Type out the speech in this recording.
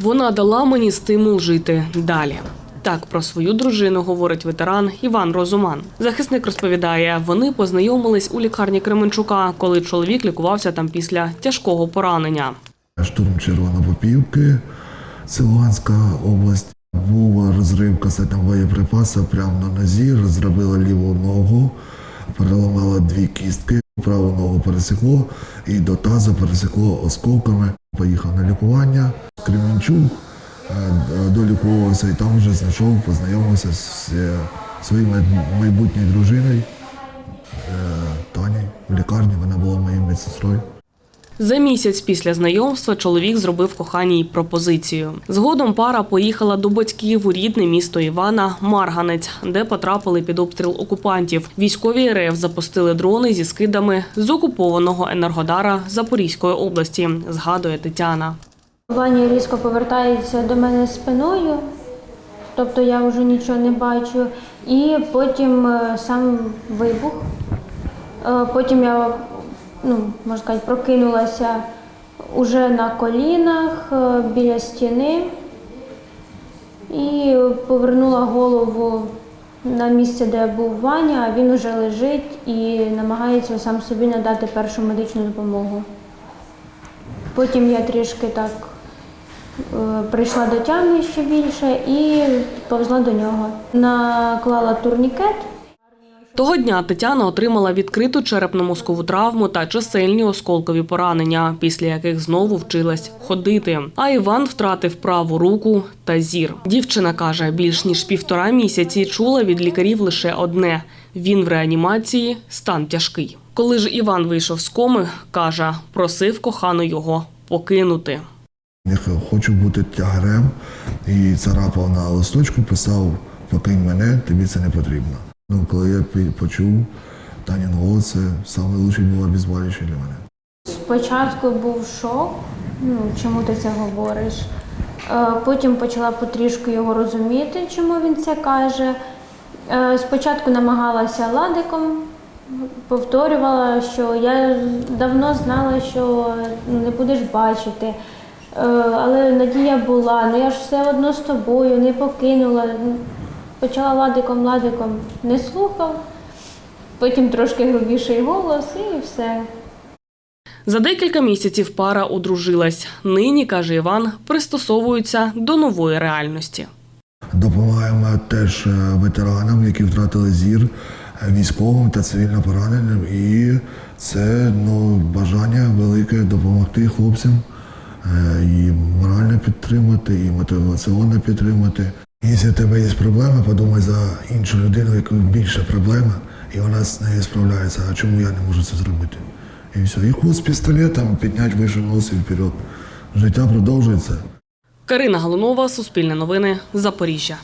Вона дала мені стимул жити далі. Так про свою дружину говорить ветеран Іван Розуман. Захисник розповідає, вони познайомились у лікарні Кременчука, коли чоловік лікувався там після тяжкого поранення. Штурм Червонопопівки, це Луганська область. Був розрив касетного боєприпасу прямо на нозі, розробила ліву ногу, переламала дві кістки, праву ногу пересекло і до тазу пересекло осколками. Поїхав на лікування. Кременчук е, долікувався і там вже знайшов, познайомився з е, своєю майбутньою дружиною Тані в лікарні. Вона була моєю медсестрою. За місяць після знайомства чоловік зробив коханій пропозицію. Згодом пара поїхала до батьків у рідне місто Івана Марганець, де потрапили під обстріл окупантів. Військові РФ запустили дрони зі скидами з окупованого енергодара Запорізької області. Згадує Тетяна. Ваня різко повертається до мене спиною, тобто я вже нічого не бачу. І потім е, сам вибух. Е, Потім я, ну, можна сказати, прокинулася уже на колінах е, біля стіни і повернула голову на місце, де був Ваня, а він уже лежить і намагається сам собі надати першу медичну допомогу. Потім я трішки так е, прийшла до тями ще більше і повзла до нього. Наклала турнікет. Того дня Тетяна отримала відкриту черепно-мозкову травму та чисельні осколкові поранення, після яких знову вчилась ходити. А Іван втратив праву руку та зір. Дівчина каже, більш ніж півтора місяці чула від лікарів лише одне: він в реанімації, стан тяжкий. Коли ж Іван вийшов з коми, каже, просив кохану його покинути. Я хочу бути тягарем і царапав на листочку, писав покинь мене, тобі це не потрібно. Ну, коли я почув Танін голос, це найкращий був обезболюючий для мене. Спочатку був шок, ну чому ти це говориш. Е, Потім почала потрішку його розуміти, чому він це каже. Е, Спочатку намагалася ладиком, повторювала, що я давно знала, що ну, не будеш бачити. Е, Але надія була, ну я ж все одно з тобою, не покинула. Почала ладиком, ладиком, не слухав. Потім трошки грубіший голос і все. За декілька місяців пара одружилась. Нині, каже Іван, пристосовуються до нової реальності. Допомагаємо теж е, ветеранам, які втратили зір, е, військовим та цивільно пораненим. І це ну, бажання велике допомогти хлопцям е, і морально підтримати, і мотиваційно підтримати. Якщо в тебе є проблема, подумай за іншу людину, яку більша проблема, і вона з нею справляється. А чому я не можу це зробити? І все. І хлоп з пістолетом підняти вище нос і вперед. Життя продовжується. Карина Галунова, Суспільне новини, Запоріжжя.